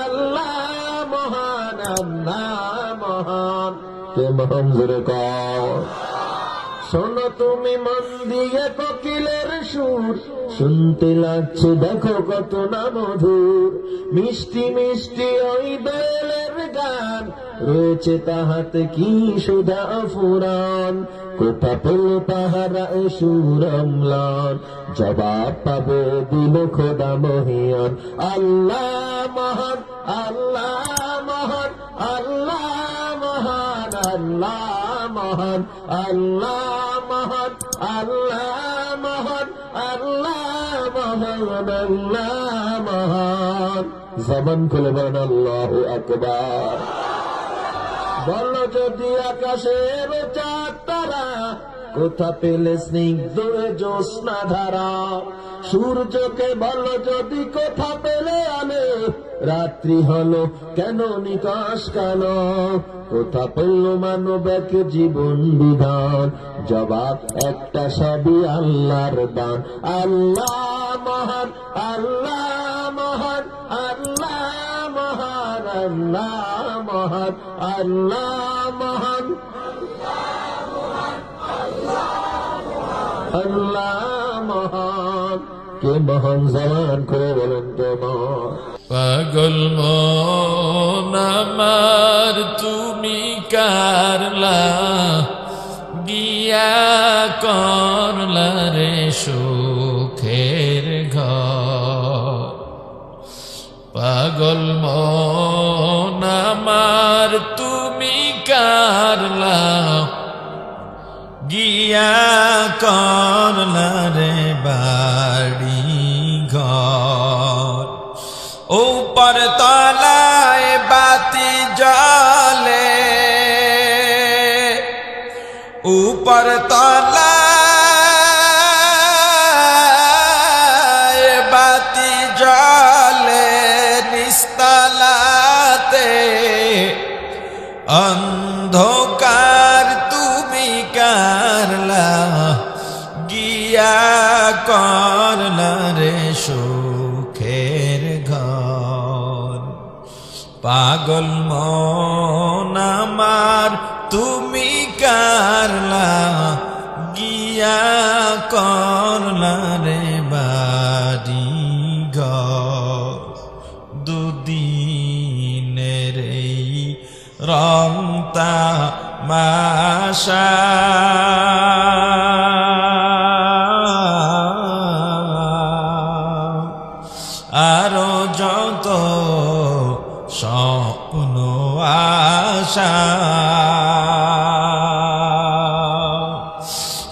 আল্লাহ মহান কে তুমি মন দিয়ে কোকিলের সুর। শুনতে লাগছে, দেখো কত না মধুর। মিষ্টি মিষ্টি ওই দোয়েলের গান রয়েছে তাহাতে কি সুধা ফুরান? কোথা পেল তাহারা সুরমলান জবাব পাবে দিল খোদা মহিয়ান। আল্লাহ মহান আল্লাহ মহান আল্লাহ মহান আল্লাহ মহান আল্লাহ মহান আল্লাহ মহান আল্লাহ মহান আল্লাহ মহান। জবান খুলে বলেন, আল্লাহ আকবার। বল যদি আকাশের চাঁদ তারা কোথা পেলে স্নিগ্ধ জ্যোৎস্না ধারা? সূর্যকে বল যদি কোথা পেলে আলো? রাত্রি হলো কেন নিকাশ কেন কোথা পেল মানব এক জীবন বিধান? জবাব একটা সবই আল্লাহর দান। আল্লাহ মহান, আল্লাহ আল্লাহ মহান আল্লাহ মহান। আল্লাহ মহান। কে মহান জবান করে বলেন কে মহান। পাগল মন তুমি কারলা গিয়া করলা তুমি কারলা গিয়া করলা রে বাড়ি ঘর। উপর তলায় বাতি জলে উপর তলায় অন্ধকার তুমি কারলা গিয়া করলা রে সুখের ঘর। পাগল মন তুমি কারলা গিয়া করলা আরও যত স্বপ্ন আশা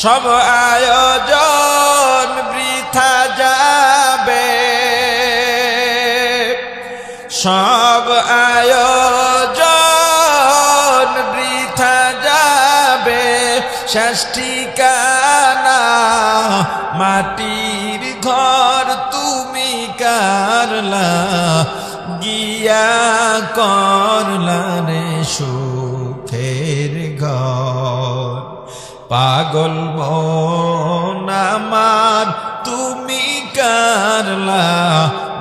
সব আয়োজন বৃথা যাবে। সব আয়োজন শেষ ঠিকানা মাটির ঘর তুমি কারলা, গিয়া করলা রে সুখের ঘর। পাগল আমার, তুমি কারলা,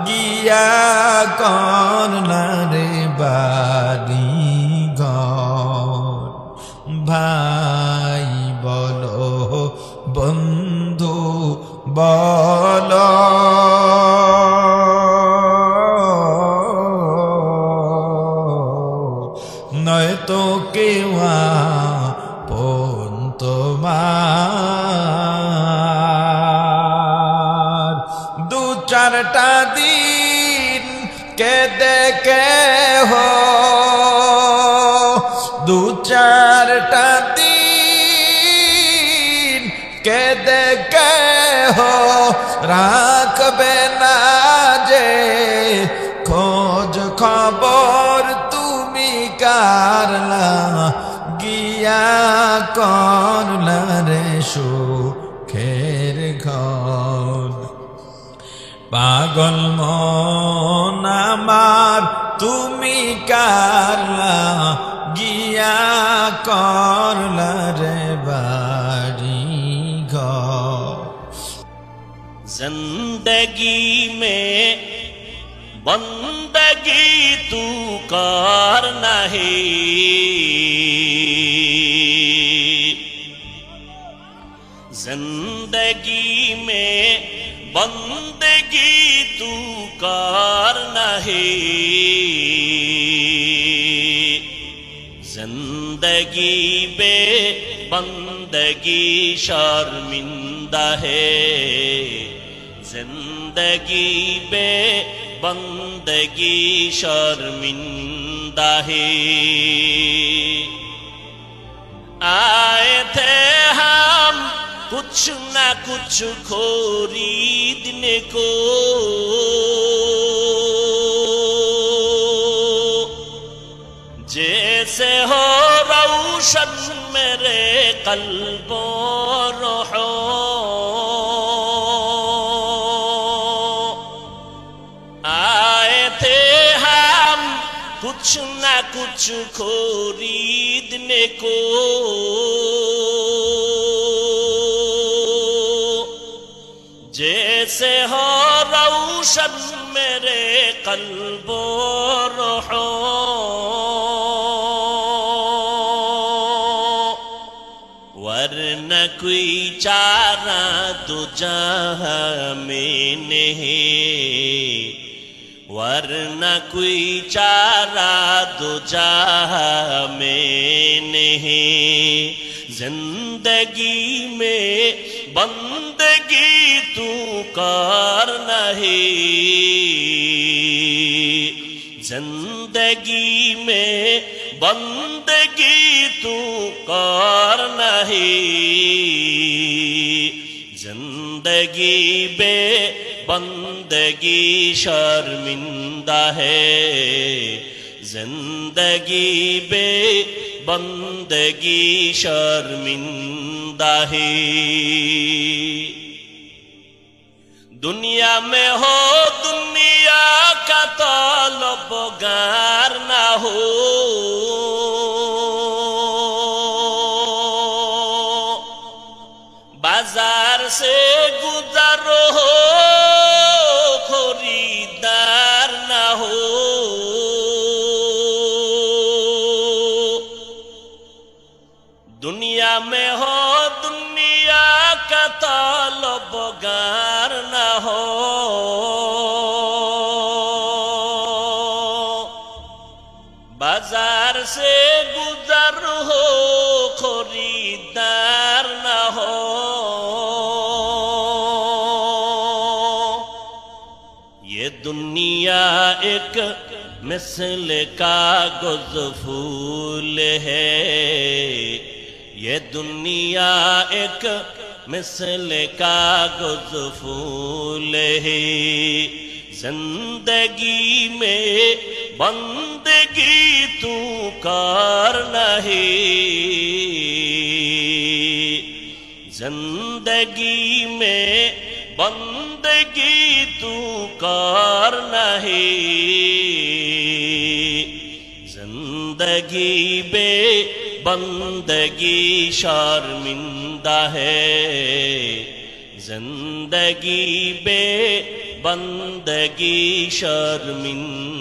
গিয়া করলা রে বাড়ি ঘর। ভাই তোমার দু চারটা দিন কেদে কে হো দু চারটা দিন কেদে কে হো রাখবে না যে খোঁজ খবর তুমি কারলা দয়া করলার সুখের ঘর। পাগল মন আমার, তুমি কারলা গিয়া করলার বাড়ি ঘর। জিন্দগি মে বন্দগি তু কর নাহি। بندگی بے بندگی شرمندہ ہے زندگی بے بندگی شرمندہ ہے آئے تھے ہم کچھ نہ کچھ خریدنے کو جیسے ہو روشن میرے قلب و روح آئے تھے ہم کچھ نہ کچھ خریدنے کو جیسے ہو روشن میرے قلب و روح کوئی چارہ تو جہاں میں نہیں۔ ورنہ کوئی چارہ تو جہاں میں نہیں۔ زندگی میں بندگی تو کار نہیں۔ زندگی میں بندگی تو کار ہی۔ زندگی بے بندگی شرمندہ ہے۔ زندگی بے بندگی شرمندہ ہے۔ دنیا میں ہو، دنیا کا طالب گار نہ ہو۔ আছে গুজার খরিদার না হো। দুনিয়া মে হো দুনিয়া কা তালব গার না হো। دنیا ایک مثل کا گز پھول ہے۔ یہ دنیا ایک مثل کا گز پھول ہے۔ زندگی میں بندگی تو کار نہیں۔ زندگی میں بندگی تو کار نہیں۔ زندگی بے بندگی شرمندہ ہے۔ زندگی بے بندگی شرمندہ